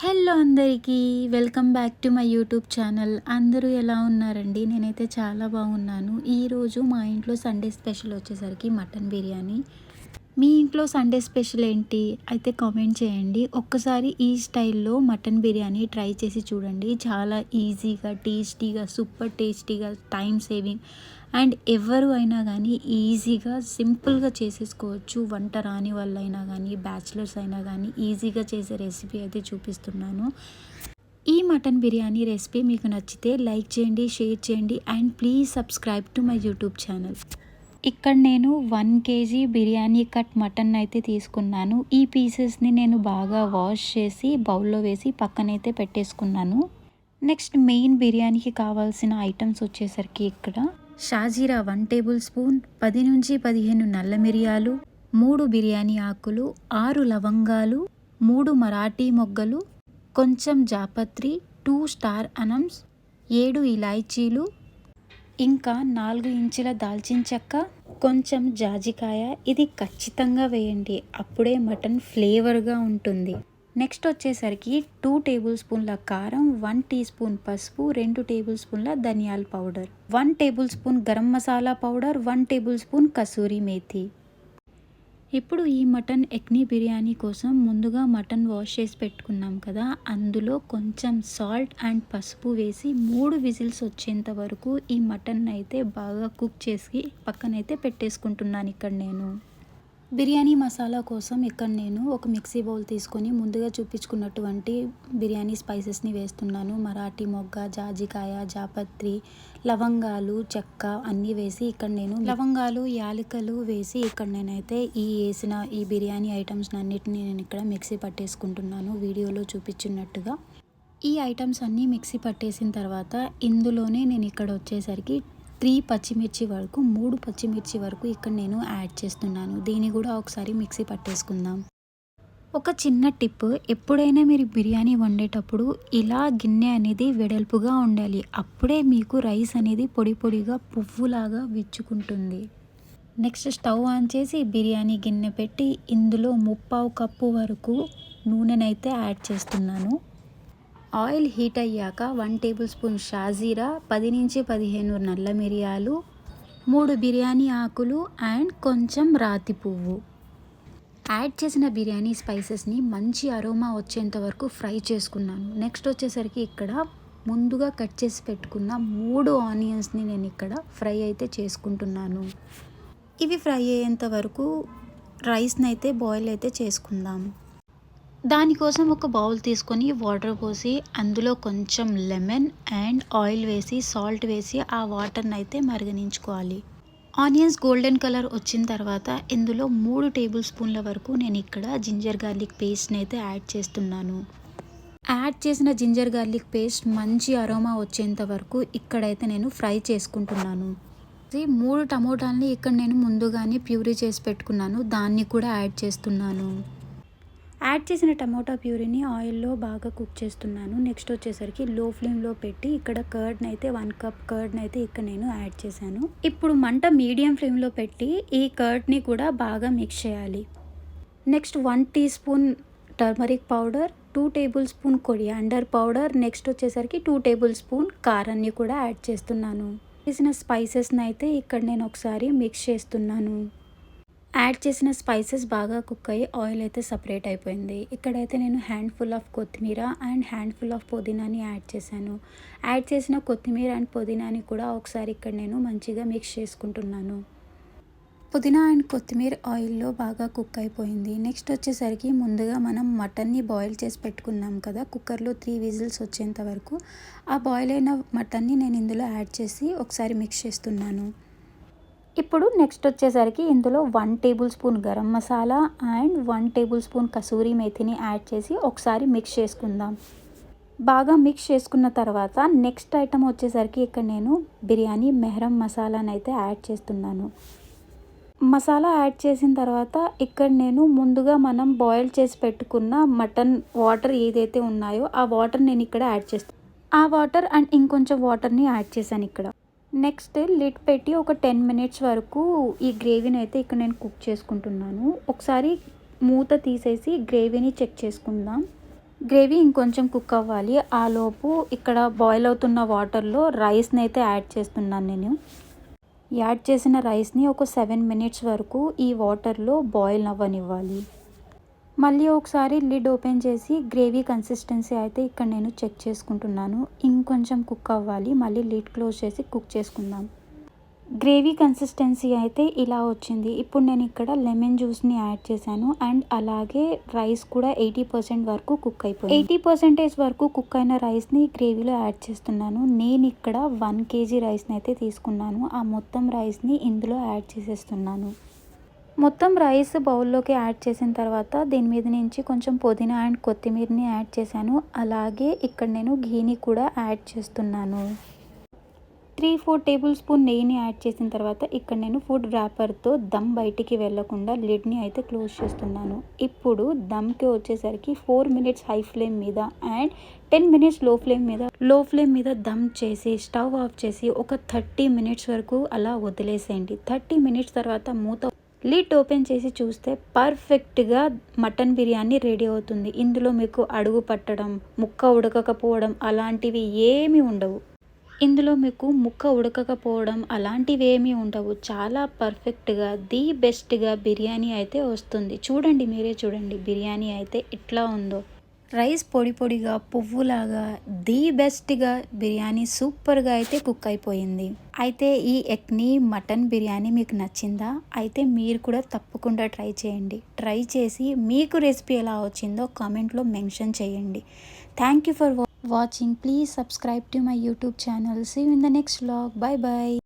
Hello అందరికీ welcome back to my YouTube channel. అందరూ ఎలా ఉన్నారండి? నేనైతే చాలా బాగున్నాను. ఈరోజు మా ఇంట్లో సండే స్పెషల్ వచ్చేసరికి మటన్ బిర్యానీ. మీ ఇంట్లో సండే స్పెషల్ ఏంటి? అయితే కామెంట్ చేయండి. ఒక్కసారి ఈ స్టైల్లో మటన్ బిర్యానీ ట్రై చేసి చూడండి. చాలా ఈజీగా టేస్టీగా సూపర్ టేస్టీగా టైం సేవింగ్. అండ్ ఎవరు అయినా కానీ ఈజీగా సింపుల్గా చేసేసుకోవచ్చు. వంట రాని వాళ్ళైనా కానీ బ్యాచిలర్స్ అయినా కానీ ఈజీగా చేసే రెసిపీ అయితే చూపిస్తున్నాను. ఈ మటన్ బిర్యానీ రెసిపీ మీకు నచ్చితే లైక్ చేయండి షేర్ చేయండి and please subscribe to my YouTube channel. ఇక్కడ నేను one kg biryani cut mutton అయితే తీసుకున్నాను. ఈ పీసెస్ని నేను బాగా వాష్ చేసి బౌల్లో వేసి పక్కనైతే పెట్టేసుకున్నాను. నెక్స్ట్ మెయిన్ బిర్యానీకి కావాల్సిన ఐటమ్స్ వచ్చేసరికి ఇక్కడ షాజీరా వన్ టేబుల్ స్పూన్ పది నుంచి పదిహేను నల్ల మిరియాలు మూడు బిర్యానీ ఆకులు ఆరు లవంగాలు మూడు మరాఠీ మొగ్గలు కొంచెం జాపత్రి టూ స్టార్ అనమ్స్ ఏడు ఇలాయచీలు ఇంకా నాలుగు ఇంచుల దాల్చిన చెక్క కొంచెం జాజికాయ. ఇది ఖచ్చితంగా వేయండి. అప్పుడే మటన్ ఫ్లేవర్గా ఉంటుంది. నెక్స్ట్ వచ్చేసరికి టూ టేబుల్ స్పూన్ల కారం వన్ టీ స్పూన్ పసుపు రెండు టేబుల్ స్పూన్ల ధనియాల powder one table spoon garam masala powder one table spoon kasuri methi ఇప్పుడు ఈ మటన్ ఎక్నీ బిర్యానీ కోసం ముందుగా మటన్ వాష్ చేసి పెట్టుకున్నాం కదా అందులో కొంచెం సాల్ట్ అండ్ పసుపు వేసి మూడు విజిల్స్ వచ్చేంత వరకు ఈ మటన్ అయితే బాగా కుక్ చేసి పక్కనైతే పెట్టేసుకుంటున్నాను ఇక్కడ నేను. బిర్యానీ మసాలా కోసం ఇక్కడ నేను ఒక మిక్సీ బౌల్ తీసుకొని ముందుగా చూపించుకున్నటువంటి బిర్యానీ స్పైసెస్ని వేస్తున్నాను. మరాఠీ మొగ్గ జాజికాయ జాపత్రి లవంగాలు చెక్క అన్నీ వేసి ఇక్కడ నేను లవంగాలు యాలకలు వేసి ఇక్కడ నేనైతే ఈ వేసిన ఈ బిర్యానీ ఐటమ్స్ అన్నిటిని నేను ఇక్కడ మిక్సీ పట్టేసుకుంటున్నాను. వీడియోలో చూపించినట్టుగా. ఈ ఐటమ్స్ అన్నీ మిక్సీ పట్టేసిన తర్వాత ఇందులోనే నేను ఇక్కడ వచ్చేసరికి త్రీ పచ్చిమిర్చి వరకు మూడు పచ్చిమిర్చి వరకు ఇక్కడ నేను యాడ్ చేస్తున్నాను. దీన్ని కూడా ఒకసారి మిక్సీ పట్టేసుకుందాం. ఒక చిన్న టిప్ ఎప్పుడైనా మీరు బిర్యానీ వండేటప్పుడు ఇలా గిన్నె అనేది వెడల్పుగా ఉండాలి. అప్పుడే మీకు రైస్ అనేది పొడి పొడిగా పువ్వులాగా విచ్చుకుంటుంది. నెక్స్ట్ స్టవ్ ఆన్ చేసి బిర్యానీ గిన్నె పెట్టి ఇందులో ముప్పావు కప్పు వరకు నూనెనైతే యాడ్ చేస్తున్నాను. ఆయిల్ హీట్ అయ్యాక వన్ టేబుల్ స్పూన్ షాజీరా పది నుంచి పదిహేను నల్ల మిరియాలు మూడు బిర్యానీ ఆకులు అండ్ కొంచెం రాతి పువ్వు. యాడ్ చేసిన బిర్యానీ స్పైసెస్ని మంచి అరోమా వచ్చేంత వరకు ఫ్రై చేసుకున్నాను. నెక్స్ట్ వచ్చేసరికి ఇక్కడ ముందుగా కట్ చేసి పెట్టుకున్న మూడు ఆనియన్స్ని నేను ఇక్కడ ఫ్రై అయితే చేసుకుంటున్నాను. ఇవి ఫ్రై అయ్యేంత వరకు రైస్ని అయితే బాయిల్ అయితే చేసుకుందాం. దానికోసం ఒక బౌల్ తీసుకొని వాటర్ పోసి అందులో కొంచెం లెమన్ అండ్ ఆయిల్ వేసి సాల్ట్ వేసి ఆ వాటర్ని అయితే మరిగనించుకోవాలి ఆనియన్స్ గోల్డెన్ కలర్ వచ్చిన తర్వాత ఇందులో మూడు టేబుల్ స్పూన్ల వరకు నేను ఇక్కడ జింజర్ గార్లిక్ పేస్ట్ని అయితే యాడ్ చేస్తున్నాను. యాడ్ చేసిన జింజర్ గార్లిక్ పేస్ట్ మంచి అరోమా వచ్చేంత వరకు ఇక్కడైతే నేను ఫ్రై చేసుకుంటున్నాను. మూడు టమోటాలని ఇక్కడ నేను ముందుగానే ప్యూరీ చేసి పెట్టుకున్నాను. దాన్ని కూడా యాడ్ చేస్తున్నాను. యాడ్ చేసిన టమోటా ప్యూరీని ఆయిల్లో బాగా కుక్ చేస్తున్నాను. నెక్స్ట్ వచ్చేసరికి లో ఫ్లేమ్లో పెట్టి ఇక్కడ కర్డ్ని అయితే వన్ కప్ కర్డ్ని అయితే ఇక్కడ నేను యాడ్ చేశాను. ఇప్పుడు మంట మీడియం ఫ్లేమ్లో పెట్టి ఈ కర్డ్ని కూడా బాగా మిక్స్ చేయాలి. Next one tea spoon turmeric powder two table spoon coriander powder next వచ్చేసరికి టూ టేబుల్ స్పూన్ కారాన్ని కూడా యాడ్ చేస్తున్నాను. చేసిన స్పైసెస్ని అయితే ఇక్కడ నేను ఒకసారి మిక్స్ చేస్తున్నాను. యాడ్ చేసిన స్పైసెస్ బాగా కుక్ అయ్యి ఆయిల్ అయితే సపరేట్ అయిపోయింది. ఇక్కడైతే నేను హ్యాండ్ ఫుల్ ఆఫ్ కొత్తిమీర అండ్ హ్యాండ్ ఫుల్ ఆఫ్ పుదీనాని యాడ్ చేశాను. యాడ్ చేసిన కొత్తిమీర అండ్ పుదీనాని కూడా ఒకసారి ఇక్కడ నేను మంచిగా మిక్స్ చేసుకుంటున్నాను. పుదీనా అండ్ కొత్తిమీర ఆయిల్లో బాగా కుక్ అయిపోయింది. నెక్స్ట్ వచ్చేసరికి ముందుగా మనం మటన్ని బాయిల్ చేసి పెట్టుకున్నాం కదా కుక్కర్లో త్రీ విజిల్స్ వచ్చేంత వరకు. ఆ బాయిల్ అయిన మటన్ని నేను ఇందులో యాడ్ చేసి ఒకసారి మిక్స్ చేస్తున్నాను. ఇప్పుడు నెక్స్ట్ వచ్చేసరికి ఇందులో one table spoon garam masala and one table spoon kasuri మేథిని add చేసి ఒకసారి మిక్స్ చేసుకుందాం. బాగా మిక్స్ చేసుకున్న తర్వాత నెక్స్ట్ ఐటమ్ వచ్చేసరికి ఇక్కడ నేను బిర్యానీ మెహరం మసాలాని అయితే యాడ్ చేస్తున్నాను. మసాలా యాడ్ చేసిన తర్వాత ఇక్కడ నేను ముందుగా మనం బాయిల్ చేసి పెట్టుకున్న మటన్ వాటర్ ఏదైతే ఉన్నాయో ఆ వాటర్ నేను ఇక్కడ యాడ్ చేస్తాను ఆ వాటర్ అండ్ ఇంకొంచెం వాటర్ని యాడ్ చేశాను ఇక్కడ. నెక్స్ట్ లిడ్ పెట్టి ఒక టెన్ మినిట్స్ వరకు ఈ గ్రేవీని అయితే ఇక్కడ నేను కుక్ చేసుకుంటున్నాను. ఒకసారి మూత తీసేసి గ్రేవీని చెక్ చేసుకుందాం. గ్రేవీ ఇంకొంచెం కుక్ అవ్వాలి. ఆ లోపు ఇక్కడ బాయిల్ అవుతున్న వాటర్లో రైస్ని అయితే యాడ్ చేస్తున్నాను నేను. యాడ్ చేసిన రైస్ని ఒక సెవెన్ మినిట్స్ వరకు ఈ వాటర్లో బాయిల్ అవ్వనివ్వాలి. మళ్ళీ ఒకసారి లిడ్ ఓపెన్ చేసి గ్రేవీ కన్సిస్టెన్సీ అయితే ఇక్కడ నేను చెక్ చేసుకుంటున్నాను. ఇంకొంచెం కుక్ అవ్వాలి. మళ్ళీ లిడ్ క్లోజ్ చేసి కుక్ చేసుకుందాం. గ్రేవీ కన్సిస్టెన్సీ అయితే ఇలా వచ్చింది. ఇప్పుడు నేను ఇక్కడ లెమన్ జ్యూస్ని యాడ్ చేశాను. అండ్ అలాగే రైస్ కూడా ఎయిటీ పర్సెంట్ వరకు కుక్ అయిపోయింది. ఎయిటీ పర్సెంటేజ్ వరకు కుక్ అయిన రైస్ని గ్రేవీలో యాడ్ చేస్తున్నాను. నేను ఇక్కడ వన్ కేజీ రైస్ని అయితే తీసుకున్నాను. ఆ మొత్తం రైస్ని ఇందులో యాడ్ చేసేస్తున్నాను. మొత్తం రైస్ బౌల్లోకి యాడ్ చేసిన తర్వాత దీని మీద నుంచి కొంచెం పుదీనా అండ్ కొత్తిమీరని యాడ్ చేశాను. అలాగే ఇక్కడ నేను ఘీని కూడా యాడ్ చేస్తున్నాను. త్రీ ఫోర్ టేబుల్ స్పూన్ నెయ్యిని యాడ్ చేసిన తర్వాత ఇక్కడ నేను ఫుడ్ ర్యాపర్తో దమ్ బయటికి వెళ్ళకుండా లిడ్ని అయితే క్లోజ్ చేస్తున్నాను. ఇప్పుడు దమ్కి వచ్చేసరికి ఫోర్ మినిట్స్ హై ఫ్లేమ్ మీద అండ్ టెన్ మినిట్స్లో ఫ్లేమ్ మీద లో ఫ్లేమ్ మీద దమ్ చేసి స్టవ్ ఆఫ్ చేసి ఒక థర్టీ మినిట్స్ వరకు అలా వదిలేసేయండి. థర్టీ మినిట్స్ తర్వాత మూత లిడ్ ఓపెన్ చేసి చూస్తే పర్ఫెక్ట్గా మటన్ బిర్యానీ రెడీ అవుతుంది. ఇందులో మీకు అడుగు పట్టడం ముక్క ఉడకకపోవడం అలాంటివి ఏమీ ఉండవు. ఇందులో మీకు ముక్క ఉడకకపోవడం అలాంటివి ఏమీ ఉండవు. చాలా పర్ఫెక్ట్గా ది బెస్ట్గా బిర్యానీ అయితే వస్తుంది. చూడండి మీరే చూడండి బిర్యానీ అయితే ఎట్లా ఉందో. రైస్ పొడి పొడిగా పువ్వులాగా ది బెస్ట్గా బిర్యానీ సూపర్గా అయితే కుక్ అయిపోయింది. అయితే ఈ ఎక్ని మటన్ బిర్యానీ మీకు నచ్చిందా? అయితే మీరు కూడా తప్పకుండా ట్రై చేయండి. ట్రై చేసి మీకు రెసిపీ ఎలా వచ్చిందో కామెంట్లో మెన్షన్ చేయండి. Thank you for watching. Please subscribe to my YouTube channel. See in the next next bye bye